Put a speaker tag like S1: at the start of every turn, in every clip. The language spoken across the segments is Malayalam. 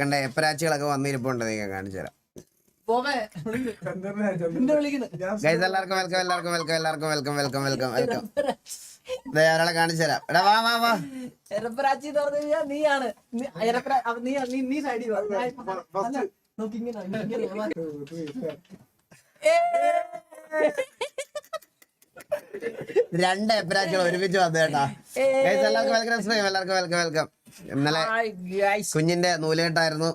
S1: കണ്ട എപ്പരാച്ചികളൊക്കെ വന്നിരിപ്പുണ്ട് നിങ്ങൾ കാണിച്ചു തരാം. ഗൈസ് എല്ലാവർക്കും വെൽക്കം എല്ലാവർക്കും വെൽക്കം എല്ലാവർക്കും വെൽക്കം വെൽക്കം വെൽക്കം വെൽക്കം ദേ ഒരാളെ കാണിച്ചു തരാം. എടാ വാ വാ വാ.
S2: എരപ്പരാച്ചി എന്ന് പറഞ്ഞു കഴിഞ്ഞാൽ നീയാണ്. നീ- നീ സൈഡിൽ.
S1: രണ്ട് എപ്പരാച്ചികൾ ഒരുമിച്ച് വന്നു കേട്ടാ എല്ലാവർക്കും വെൽക്കം സ്ട്രീം എല്ലാവർക്കും വെൽക്കം വെൽക്കം ഇന്നലെ കുഞ്ഞിന്റെ നൂലുകെട്ടായിരുന്നു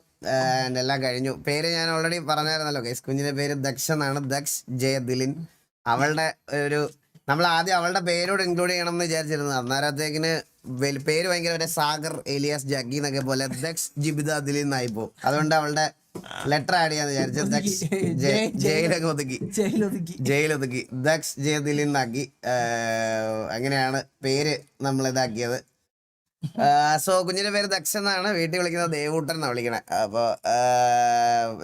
S1: എല്ലാം കഴിഞ്ഞു. പേര് ഞാൻ ഓൾറെഡി പറഞ്ഞായിരുന്നല്ലോ ഗൈസ് കുഞ്ഞിന്റെ പേര് ദക്ഷ എന്നാണ്. ദക്ഷ് ജയ ദിലിൻ അവളുടെ ഒരു നമ്മൾ ആദ്യം അവളുടെ പേരോട് ഇൻക്ലൂഡ് ചെയ്യണം എന്ന് വിചാരിച്ചിരുന്നു. അന്നേരത്തേക്കിന് പേര് ഭയങ്കര ഒരു സാഗർ എലിയാസ് ജഗ്ഗി എന്നൊക്കെ പോലെ ദക്ഷ് ജിബിത ദിലിൻ പോകും അതുകൊണ്ട് അവളുടെ ലെറ്റർ ആഡ് ചെയ്യാന്ന് വിചാരിച്ചു ദക്ഷ് ജയ- ജയിലൊക്കെ ഒതുക്കി.
S2: ജയിലൊതുക്കി
S1: ദക്ഷ് ജയദിലിൻ എന്നാക്കി അങ്ങനെയാണ് പേര് നമ്മൾ ഇതാക്കിയത്. സോ കുഞ്ഞിന്റെ പേര് ദക്ഷ എന്നാണ്. വീട്ടിൽ വിളിക്കുന്നത് ദേവൂട്ടൻ എന്നാണ് വിളിക്കണേ. അപ്പോൾ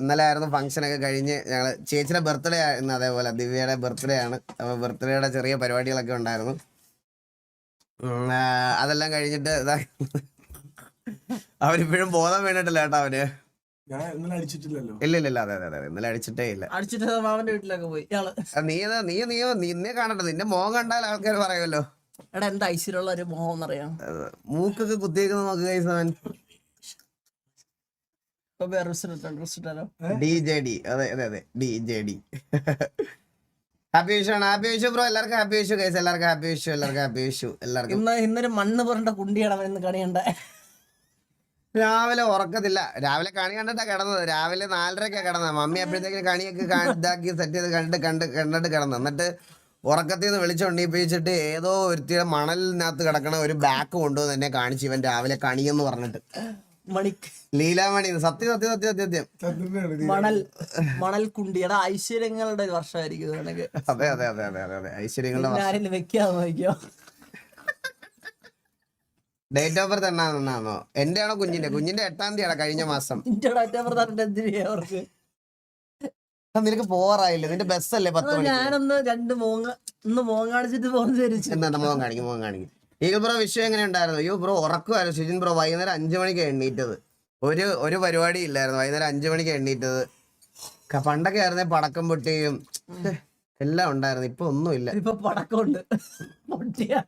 S1: ഇന്നലെ ആയിരുന്നു ഫംഗ്ഷൻ ഒക്കെ കഴിഞ്ഞ് ഞങ്ങൾ ചേച്ചിയുടെ ബർത്ത്ഡേ ആയിരുന്നു അതേപോലെ ദിവ്യയുടെ ബർത്ത്ഡേ ആണ്. അപ്പോൾ ബർത്ത്ഡേയുടെ ചെറിയ പരിപാടികളൊക്കെ ഉണ്ടായിരുന്നു. അതെല്ലാം കഴിഞ്ഞിട്ട് അവരിപ്പോഴും ബോധം വീണിട്ടില്ല കേട്ടോ അവന്
S3: ഞാൻ ഇന്നലെ അടിച്ചിട്ടില്ലല്ലോ.
S1: ഇല്ല ഇല്ല അതെ അതെ അതെ ഇന്നലെ അടിച്ചിട്ടേ ഇല്ല.
S2: അടിച്ചിട്ട് മാമന്റെ വീട്ടിലൊക്കെ പോയി.
S1: നീ നീ നീ നിന്നെ കാണട്ടെ നിന്റെ മോൻ കണ്ടാൽ ആൾക്കാർ പറയുമല്ലോ.
S2: എടാ എന്താ ഐശ്വര്യമുള്ള ഒരു മോഹം എന്നറിയാം
S1: മൂക്കൊക്കെ കുത്തിയേക്കുന്ന നോക്ക് അവൻ.
S2: ഇപ്പൊ വേറെ റിസൾട്ട് ഉണ്ട്
S1: ഡി ജെ ഡി അതെ അതെ അതെ. ഡി ജെ ഡി ഹാപ്പി വിഷു ആണ് ഹാപ്പി വിഷു ബ്രോ എല്ലാവർക്കും ഹാപ്പി വിഷു ഗൈസ് എല്ലാവർക്കും ഹാപ്പി വിഷു എല്ലാവർക്കും ഹാപ്പി വിഷു എല്ലാവർക്കും
S2: ഇന്ന് ഇന്നൊരു മണ്ണ് പറഞ്ഞ കുണ്ടിയാണ് ഇന്ന് കണിയണ്ട
S1: രാവിലെ ഉറക്കത്തില്ല. രാവിലെ കണി കണ്ടിട്ടാ കിടന്നത്. രാവിലെ നാലരക്കാ കിടന്നത്. മമ്മി അപ്പോഴത്തേക്ക് കണിയൊക്കെ ഇതാക്കി സെറ്റ് ചെയ്ത് കണ്ട് കണ്ട് കണ്ടിട്ട് കിടന്നു. എന്നിട്ട് ഉറക്കത്തിൽ നിന്ന് വിളിച്ചുകൊണ്ടിപ്പിച്ചിട്ട് ഏതോ ഒരുത്തിയുടെ മണലിനകത്ത് കിടക്കണ ഒരു ബാക്ക് കൊണ്ടുവന്ന് എന്നെ കാണിച്ചു ഇവൻ രാവിലെ കണിയെന്ന് പറഞ്ഞിട്ട്.
S2: മണിക്ക്
S1: ലീലാമണി സത്യം സത്യം സത്യം സത്യം.
S2: മണൽ മണൽ കുണ്ടി എടാ ഐശ്വര്യങ്ങളുടെ വർഷമായിരിക്കും
S1: അതെ അതെ അതെ അതെ അതെ അതെ. ഐശ്വര്യങ്ങളുടെ
S2: വെക്കാമോ
S1: ഡേറ്റ് ഓഫ് ബർത്ത് എന്നാണെന്നാണോ എന്റെ ആണോ കുഞ്ഞിന്റെ? കുഞ്ഞിന്റെ എട്ടാം തീയതി കഴിഞ്ഞ മാസം.
S2: ഡേറ്റ് പ്രധാനപ്പെട്ട എന്തിനാ അവർക്ക്?
S1: നിനക്ക് പോറായില്ലേ നിന്റെ ബസ് അല്ലേ പത്ത് മണി
S2: ഞാനൊന്ന് രണ്ട് മോങ്ങ ഒന്ന് മോങ്ങ കാണിച്ചിട്ട്
S1: എന്നാ കാണിക്കും ഈഗിൾ ബ്രോ വിഷയം എങ്ങനെ ഉണ്ടായിരുന്നു? അയ്യോ ബ്രോ ഉറക്കുമായിരുന്നു സുജിൻ ബ്രോ വൈകുന്നേരം അഞ്ചു മണിക്ക് എണ്ണീറ്റത് ഒരു ഒരു പരിപാടി ഇല്ലായിരുന്നു. വൈകുന്നേരം അഞ്ചു മണിക്ക് എണ്ണീറ്റത് പണ്ടൊക്കെ ആയിരുന്നെ പടക്കം പൊട്ടിയും എല്ലാം ഉണ്ടായിരുന്നു. ഇപ്പൊ ഒന്നുമില്ല.
S2: ഇപ്പൊ പടക്കമുണ്ട്. പൊട്ടിയാ.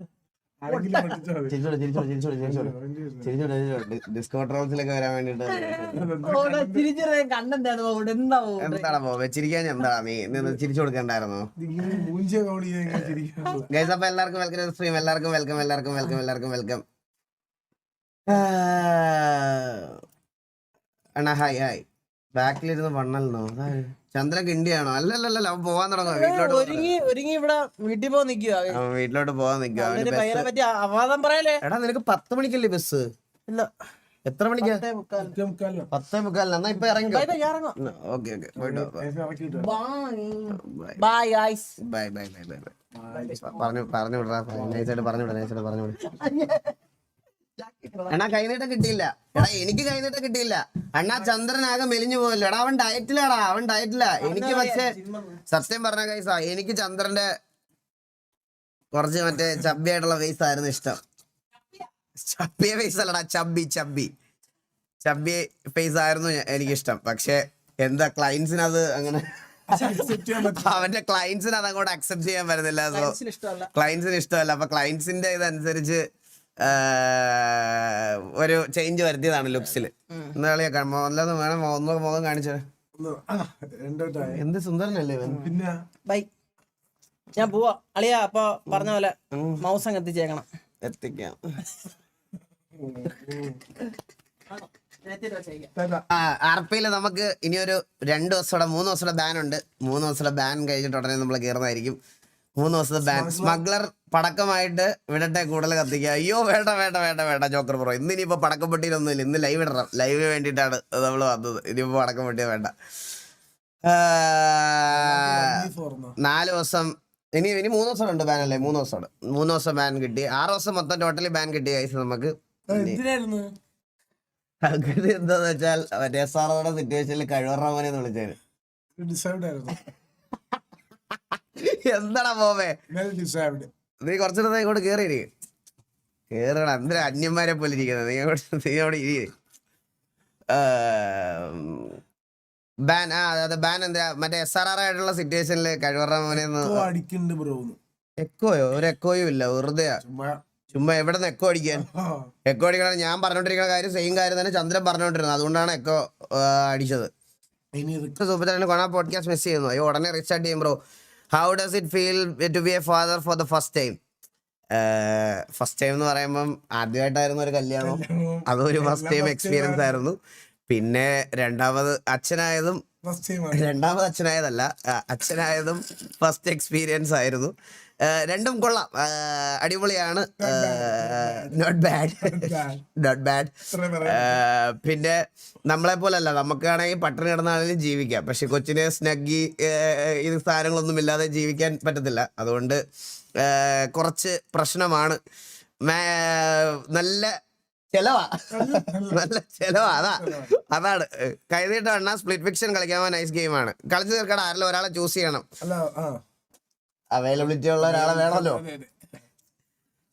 S3: ആരെങ്കിലും പൊട്ടിച്ചാ മതി.
S1: ചിരിച്ചോട് ചിരിച്ചോട് ചിരിച്ചോട് ചിരിച്ചോട്
S3: അവന്റെ
S1: ചിരിച്ചോട് ചിരിച്ചോട് ഡിസ്കോ ട്രോൾസിലൊക്കെ വരാൻ വേണ്ടിട്ട്
S2: എന്താ
S1: നീ ചിരിച്ചു കൊടുക്കണ്ടായിരുന്നോ. ഗൈസ് അപ്പൊ എല്ലാവർക്കും വെൽക്കം സ്ട്രീം എല്ലാവർക്കും വെൽക്കം എല്ലാവർക്കും വെൽക്കം എല്ലാവർക്കും വെൽക്കം അണ്ണാ ഹായ് ഹായ് ബാക്കിലിരുന്ന് വണ്ണല്ലോ ചന്ദ്രൻ കിണ്ടിയാണോ അല്ലല്ലല്ല അവൻ പോവാൻ തുടങ്ങും വീട്ടിലോട്ട്
S2: ഒരുങ്ങി ഒരുങ്ങി ഇവിടെ വീട്ടിൽ പോകാൻ നിക്കുക
S1: അവൻ വീട്ടിലോട്ട് പോകാൻ നിൽക്കുക അവന്
S2: പയ്യനെ പറ്റി അവാദം പറയലേ
S1: എടാ നിനക്ക് പത്ത് മണിക്കല്ലേ ബസ്?
S2: ഇല്ല.
S1: എത്ര മണിക്കാ?
S2: പത്തേ
S3: മുക്കാലിനോ?
S1: എന്നാ ഇപ്പൊ ഇറങ്ങി.
S2: Bye bye,
S1: okay okay.
S2: Bye bye
S1: bye bye bye bye bye പറഞ്ഞു പറഞ്ഞു വിടാ നൈസായിട്ട് പറഞ്ഞു വിടാ നൈസായിട്ട് പറഞ്ഞു വിട അണ്ണാ കൈനീട്ടം കിട്ടിയില്ല. എടാ എനിക്ക് കൈനീട്ടം കിട്ടിയില്ല. അണ്ണാ ചന്ദ്രനാകെ മെലിഞ്ഞു പോകല്ലോ എടാ അവൻ ഡയറ്റിലാടാ അവൻ ഡയറ്റില്ല എനിക്ക് പക്ഷേ സത്യം പറഞ്ഞ കൈസ എനിക്ക് ചന്ദ്രന്റെ കുറച്ച് മറ്റേ ചബ്ബിയായിട്ടുള്ള ഫേസ് ആയിരുന്നു ഇഷ്ടം. ചബ്ബിയ ഫേസ് അല്ലടാ ചബ്ബി ചബ്ബി. ചബ്ബി ഫേസ് ആയിരുന്നു എനിക്കിഷ്ടം. പക്ഷെ എന്താ ക്ലയൻസിന് അത് അങ്ങനെ. അവന്റെ ക്ലയൻസിന് അത് അങ്ങോട്ട് അക്സെപ്റ്റ് ചെയ്യാൻ പറ്റുന്നില്ല സോ ക്ലയൻസിന് ഇഷ്ടമല്ല. അപ്പൊ ക്ലയൻസിന്റെ ഇതനുസരിച്ച് ഒരു ചേഞ്ച് വരുത്തിയതാണ് ലുക്സിൽ എന്താ കളിയാ മോഹൻലാൽ വേണം? ഒന്ന് മുഖം കാണിച്ചത് എന്ത് സുന്ദരനല്ലേ ഇവൻ?
S3: പിന്നെ?
S2: ബൈ ഞാൻ പോവാ. അളിയാ അപ്പൊ പറഞ്ഞ പോലെ മൗസ് അങ്ങ് എത്തിച്ചേക്കണം.
S1: എത്തിക്കാം.
S3: തരാം.
S1: ആർ പിയിൽ നമുക്ക് ഇനിയൊരു രണ്ട് ദിവസത്തെ മൂന്ന് ദിവസത്തോടെ ബാൻ ഉണ്ട്. മൂന്ന് ദിവസത്തോടെ ബാൻ കഴിഞ്ഞിട്ട് ഉടനെ നമ്മൾ കയറുന്നതായിരിക്കും മൂന്ന് ദിവസത്തെ ബാൻ സ്മഗ്ലർ പടക്കമായിട്ട് വിടട്ടെ കൂടുതൽ കത്തിക്കുക. അയ്യോ വേണ്ട വേണ്ട വേണ്ട വേണ്ട ജോക്കർ ബ്രോ ഇന്ന് ഇനിയിപ്പോ പടക്കം പൊട്ടിയിലൊന്നുമില്ല ഇന്ന് ലൈവ് ഇടണം. ലൈവിന് വേണ്ടിയിട്ടാണ് നമ്മൾ വന്നത്. ഇനിയിപ്പോ പടക്കം പെട്ടിയ വേണ്ട. നാല് ദിവസം. ഇനി ഇനി മൂന്ന് ദിവസം ഉണ്ട് ബാൻ അല്ലേ? മൂന്ന് ദിവസം ഉണ്ട് മൂന്ന് ദിവസം ബാൻ കിട്ടി. ആറ് ദിവസം മൊത്തം ടോട്ടലി ബാൻ കിട്ടി ഐസ് നമുക്ക്. അങ്ങനെ എന്താന്ന് വെച്ചാൽ മറ്റേ എസ് ആറുടെ സിറ്റുവേഷനിൽ
S3: ഡിസേർവ്ഡ് ആയിരുന്നു.
S1: എന്താടാ പോവേ നീ കുറച്ചിടത്ത് ഇങ്ങോട്ട് കേറി കേറണം എന്തിനാ അന്യന്മാരെ പോലെ ഇരിക്കുന്നത്? നീ അങ്ങോട്ട് നീ അവിടെ ഇരി. ബാൻ ആ അതെ ബാൻ എന്താ മറ്റേ എസ് ആർ ആർ ആയിട്ടുള്ള സിറ്റുവേഷനിൽ കഴിവറ മോനെ
S3: എക്കോ അടിക്കുന്നുണ്ട് ബ്രോ
S1: എക്കോയോ ഒരു എക്കോയും ഇല്ല വെറുതെ
S3: ചുമ്മാ.
S1: എവിടെ നിന്ന് എക്കോ അടിക്കാൻ? എക്കോ അടിക്കണം ഞാൻ പറഞ്ഞോണ്ടിരിക്കുന്ന കാര്യം സെയിം കാര്യം തന്നെ ചന്ദ്രൻ പറഞ്ഞോണ്ടിരുന്നത്. അതുകൊണ്ടാണ് എക്കോ അടിച്ചത്.
S3: സൂപ്പർ ചാനൽ
S1: കാണാൻ കൊണ പോഡ്കാസ്റ്റ് മിസ് ചെയ്യുന്നു. അയ്യോ ഉടനെ റീസ്റ്റാർട്ട് ചെയ്യും bro how does it feel to be a father for the first time first time എന്ന് പറയുമ്പം ആദ്യമായിട്ടായിരുന്നു ഒരു കല്യാണം. അതൊരു ഫസ്റ്റ് ടൈം എക്സ്പീരിയൻസ് ആയിരുന്നു. പിന്നെ രണ്ടാമത് അച്ഛനായതും രണ്ടാമത് അച്ഛനായതല്ല അച്ഛനായതും ഫസ്റ്റ് എക്സ്പീരിയൻസ് ആയിരുന്നു. രണ്ടും കൊള്ളാം. അടിപൊളിയാണ്. നോട്ട് ബാഡ് നോട്ട് ബാഡ് പിന്നെ നമ്മളെ പോലല്ല. നമുക്കാണെങ്കിൽ പട്ടിണി കിടന്നാണെങ്കിലും ജീവിക്കാം. പക്ഷെ കൊച്ചിന് സ്നഗ്ഗി ഇത് സാധനങ്ങളൊന്നും ഇല്ലാതെ ജീവിക്കാൻ പറ്റത്തില്ല. അതുകൊണ്ട് കുറച്ച് പ്രശ്നമാണ്. നല്ല ചെലവാ. നല്ല ചെലവാ. അതാ. അതാണ്. കൈതീട്ട വേണ്ട സ്പ്ലിറ്റ് ഫിക്ഷൻ കളിക്കാൻ നൈസ് ഗെയിമാണ് കളിച്ചു തീർക്കട ആരെങ്കിലും ഒരാളെ ചൂസ് ചെയ്യണം. അവൈലബിലിറ്റി ഉള്ള ഒരാളെ വേണമല്ലോ.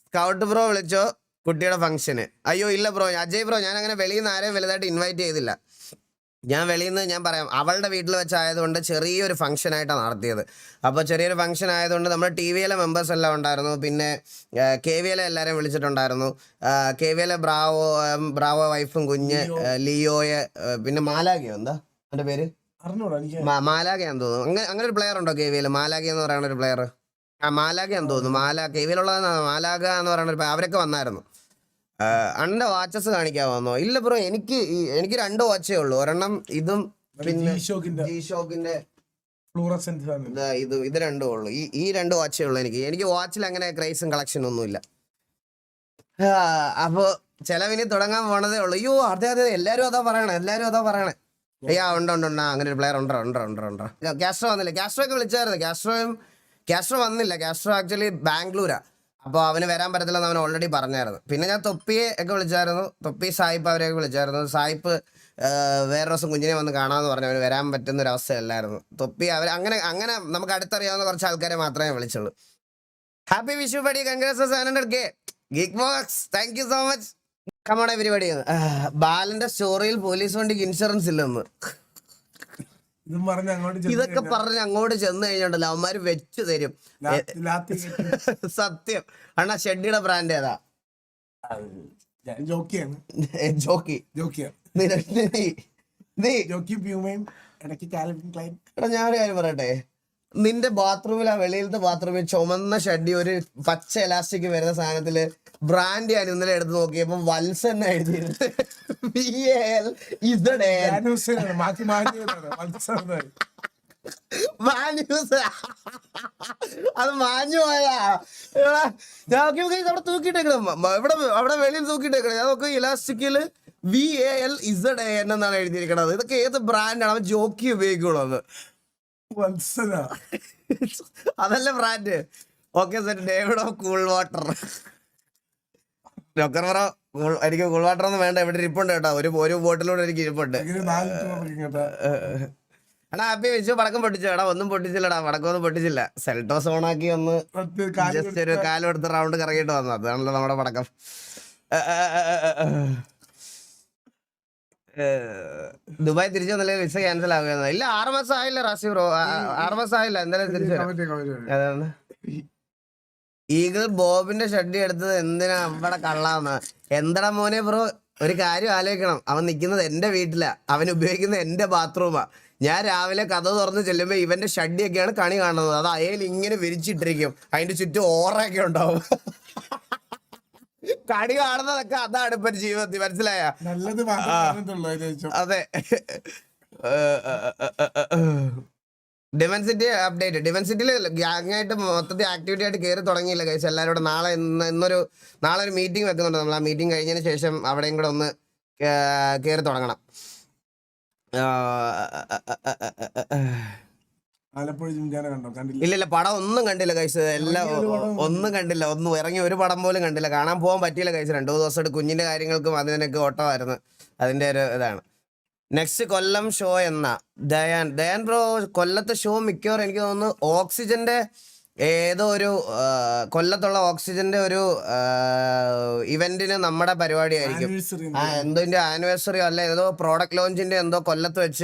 S1: സ്കൗട്ട് ബ്രോ വിളിച്ചോ കുട്ടിയുടെ ഫംഗ്ഷന് അയ്യോ ഇല്ല ബ്രോ അജയ് ബ്രോ ഞാൻ അങ്ങനെ വെളിയിൽ നിന്ന് ആരെയും വലുതായിട്ട് ഇൻവൈറ്റ് ചെയ്തില്ല. ഞാൻ വെളിയിൽ നിന്ന് ഞാൻ പറയാം അവളുടെ വീട്ടിൽ വെച്ചായതുകൊണ്ട് ചെറിയൊരു ഫംഗ്ഷൻ ആയിട്ടാണ് നടത്തിയത്. അപ്പോൾ ചെറിയൊരു ഫംഗ്ഷൻ ആയതുകൊണ്ട് നമ്മുടെ ടി വി എലെ മെമ്പേഴ്സ് എല്ലാം ഉണ്ടായിരുന്നു. പിന്നെ കെ വി എലെ എല്ലാവരെയും വിളിച്ചിട്ടുണ്ടായിരുന്നു. കെ വി എലെ ബ്രാവോ ബ്രാവോ വൈഫും കുഞ്ഞ് ലിയോയെ പിന്നെ മാലാഗിയോ എന്താ? എന്റെ പേര്?
S3: അറിഞ്ഞൂടാ എനിക്ക്
S1: മാ- തോന്നുന്നു. അങ്ങനെ അങ്ങനെ ഒരു പ്ലെയർ ഉണ്ടോ കെ വിയിൽ മാലാഗ എന്ന് പറയുന്ന ഒരു പ്ലെയർ ആ മാലാഖയാന്ന് തോന്നുന്നു. മാലാ കെ വിയിലുള്ളതെന്ന് മാലാഗ എന്ന് പറയുന്ന ഒരു അവരൊക്കെ വന്നായിരുന്നു. അണ്ണന്റെ വാച്ചസ് കാണിക്കാൻ വന്നോ ഇല്ല ബ്രോ എനിക്ക് എനിക്ക് രണ്ട് വാച്ചേ ഉള്ളൂ. ഒരെണ്ണം ഇതും പിന്നെ
S3: ഷോക്കിന്റെ
S1: ഇതാ ഇത് രണ്ടും ഉള്ളു. ഈ ഈ രണ്ട് വാച്ചേ ഉള്ളൂ എനിക്ക്. എനിക്ക് വാച്ചിൽ അങ്ങനെ ക്രൈസും കളക്ഷൻ ഒന്നുമില്ല അപ്പൊ ചെലവിന് തുടങ്ങാൻ പോണതേ ഉള്ളൂ. അയ്യോ അതെ അതെ. എല്ലാരും അതാ പറയണേ എല്ലാരും അതാ പറയണേ. അയ്യാ ഉണ്ട് ഉണ്ട് ഉണ്ട്. അങ്ങനെ ഒരു പ്ലെയർ ഉണ്ടോ ഉണ്ടോ ഉണ്ടോ ഉണ്ടോ. കാസ്ട്രോ വന്നില്ല. കാസ്ട്രോ ഒക്കെ വിളിച്ചായിരുന്നു. കാസ്ട്രോയും കാസ്ട്രോ വന്നില്ല. കാസ്ട്രോ ആക്ച്വലി ബാംഗ്ലൂരാ. അപ്പോൾ അവന് വരാൻ പറ്റത്തില്ലെന്ന് അവൻ ഓൾറെഡി പറഞ്ഞായിരുന്നു. പിന്നെ ഞാൻ തൊപ്പിയെ ഒക്കെ വിളിച്ചായിരുന്നു. തൊപ്പി സായിപ്പ് അവരെയൊക്കെ വിളിച്ചായിരുന്നു. സായിപ്പ് വേറെ ദിവസം കുഞ്ഞിനെ വന്ന് കാണാമെന്ന് പറഞ്ഞു. അവന് വരാൻ പറ്റുന്ന ഒരു അവസ്ഥയല്ലായിരുന്നു. തൊപ്പി അവർ അങ്ങനെ അങ്ങനെ നമുക്ക് അടുത്തറിയാവുന്ന കുറച്ച് ആൾക്കാരെ മാത്രമേ വിളിച്ചുള്ളൂ. ഹാപ്പി വിഷു പടി congrats seven hundred K gig box thank you so much കമോണ പരിപാടി ബാലന്റെ സ്റ്റോറിയിൽ പോലീസ് വണ്ടിക്ക് ഇൻഷുറൻസ് ഇല്ലെന്ന് ഇതൊക്കെ പറഞ്ഞ് അങ്ങോട്ട് ചെന്ന് കഴിഞ്ഞിട്ടല്ലോ അവന്മാര് വെച്ചു തരും. സത്യം. അണ്ണാ ഷെഡിയുടെ ബ്രാൻഡ് ഏതാ? ജോക്കി.
S3: ജോക്കി
S1: ജോക്കി ഒരു കാര്യം പറയട്ടെ? നിന്റെ ബാത്റൂമിൽ ആ വെളിയിലത്തെ ബാത്റൂമിൽ ചുമന്ന ഷഡ്ഡി ഒരു പച്ച എലാസ്റ്റിക് വരുന്ന സാധനത്തിൽ ബ്രാൻഡ് ഞാൻ ഇന്നലെ എടുത്ത് നോക്കിയപ്പോ വത്സൻ അത് മാഞ്ഞു പോയാ ഞാൻ നോക്കി നോക്കി അവിടെ തൂക്കിയിട്ടേക്കണം ഇവിടെ അവിടെ വെളിയിൽ തൂക്കിയിട്ടേക്കണം ഞാൻ നോക്കി ഇലാസ്റ്റിക്കിൽ V A L Z A N എന്നാണ് എഴുതിയിരിക്കണത്. ഇതൊക്കെ ഏത് ബ്രാൻഡാണ് അവൻ ജോക്കി ഉപയോഗിക്കുള്ളൂ അത്?
S3: വത്സന.
S1: അതല്ല brand. Okay sir David cool water. Doctor പറ എനിക്ക് കൂൾ വാട്ടർ ഒന്നും വേണ്ട ഇവിടെ ഇരിപ്പുണ്ട് കേട്ടോ. ഒരു ഒരു ബോട്ടിലൂടെ എനിക്ക് ഇരിപ്പുണ്ട്. എടാ ഹാപ്പി വെച്ചു പടക്കം പൊട്ടിച്ചു എടാ ഒന്നും പൊട്ടിച്ചില്ലടാ. പടക്കം ഒന്നും പൊട്ടിച്ചില്ല. സെൽട്ടോസ് ഓണാക്കി ഒന്ന്
S3: പത്ത് കാൽ
S1: ജസ്റ്റ് ഒരു കാലം എടുത്ത് റൗണ്ട് കറങ്ങിയിട്ട് വന്നു. അതാണല്ലോ നമ്മുടെ പടക്കം. ദുബായ് തിരിച്ചു വന്നില്ലെങ്കിൽ വിസ ക്യാൻസൽ ആകുന്ന ഇല്ല ആറ് മാസം ആയില്ല റാസി ബ്രോ ആറ് മാസം ആയില്ല എന്തായാലും തിരിച്ചു അതാണ്. ഈഗിൾ ബോബിന്റെ ഷഡ്ഡി എടുത്തത് എന്തിനാ അവിടെ കള്ളാന്ന്? എന്തടാ മോനെ ബ്രോ ഒരു കാര്യം ആലോചിക്കണം. അവൻ നിൽക്കുന്നത് എന്റെ വീട്ടിലാ. അവൻ ഉപയോഗിക്കുന്നത് എന്റെ ബാത്റൂമാ. ഞാൻ രാവിലെ കഥ തുറന്ന് ചെല്ലുമ്പോ ഇവന്റെ ഷഡ്ഡിയൊക്കെയാണ് കണി കാണുന്നത്. അത് അയൽ ഇങ്ങനെ വിരിച്ചിട്ടിരിക്കും. അതിന്റെ ചുറ്റും ഓറൊക്കെ ഉണ്ടാവും. കണി കാണുന്നതൊക്കെ അതാണ് ഇപ്പൊ ജീവിതത്തിൽ മനസ്സിലായ?
S3: നല്ലത്
S1: അതെ. ഡിവൻസിറ്റി അപ്ഡേറ്റ് ഡിവൻസിറ്റിയിൽ ഗ്യാങ് ആയിട്ട് മൊത്തത്തിൽ ആക്ടിവിറ്റി ആയിട്ട് കയറി തുടങ്ങിയില്ല കഴിച്ച് എല്ലാവരും കൂടെ നാളെ ഇന്ന് ഇന്നൊരു നാളെ ഒരു മീറ്റിംഗ് വെക്കുന്നുണ്ട്. നമ്മൾ ആ മീറ്റിംഗ് കഴിഞ്ഞതിന് ശേഷം അവിടെയും കൂടെ ഒന്ന് കയറി തുടങ്ങണം.
S3: ആലപ്പുഴ കണ്ടോ? കണ്ടില്ല.
S1: ഇല്ല ഇല്ല പടം ഒന്നും കണ്ടില്ല കൈസ് എല്ലാം ഒന്നും കണ്ടില്ല. ഒന്നും ഇറങ്ങി ഒരു പടം പോലും കണ്ടില്ല. കാണാൻ പോകാൻ പറ്റിയില്ല കൈസ് രണ്ടു ദിവസം ദിവസമായിട്ട് കുഞ്ഞിന്റെ കാര്യങ്ങൾക്കും അതിനൊക്കെ ഓട്ടമായിരുന്നു അതിന്റെ ഒരു ഇതാണ്. നെക്സ്റ്റ് കൊല്ലം ഷോ എന്ന ദയാൻ ദയാൻ ബ്രോ കൊല്ലത്തെ ഷോ മിക്കവാറും എനിക്ക് തോന്നുന്നു ഓക്സിജന്റെ ഏതോ ഒരു കൊല്ലത്തുള്ള ഓക്സിജന്റെ ഒരു ഇവന്റിന് നമ്മുടെ പരിപാടിയായിരിക്കും.
S3: ആയിരിക്കും
S1: ആ എന്തോ ആനിവേഴ്സറിയോ അല്ല ഏതോ പ്രോഡക്റ്റ് ലോഞ്ചിന്റെ എന്തോ കൊല്ലത്ത് വെച്ച്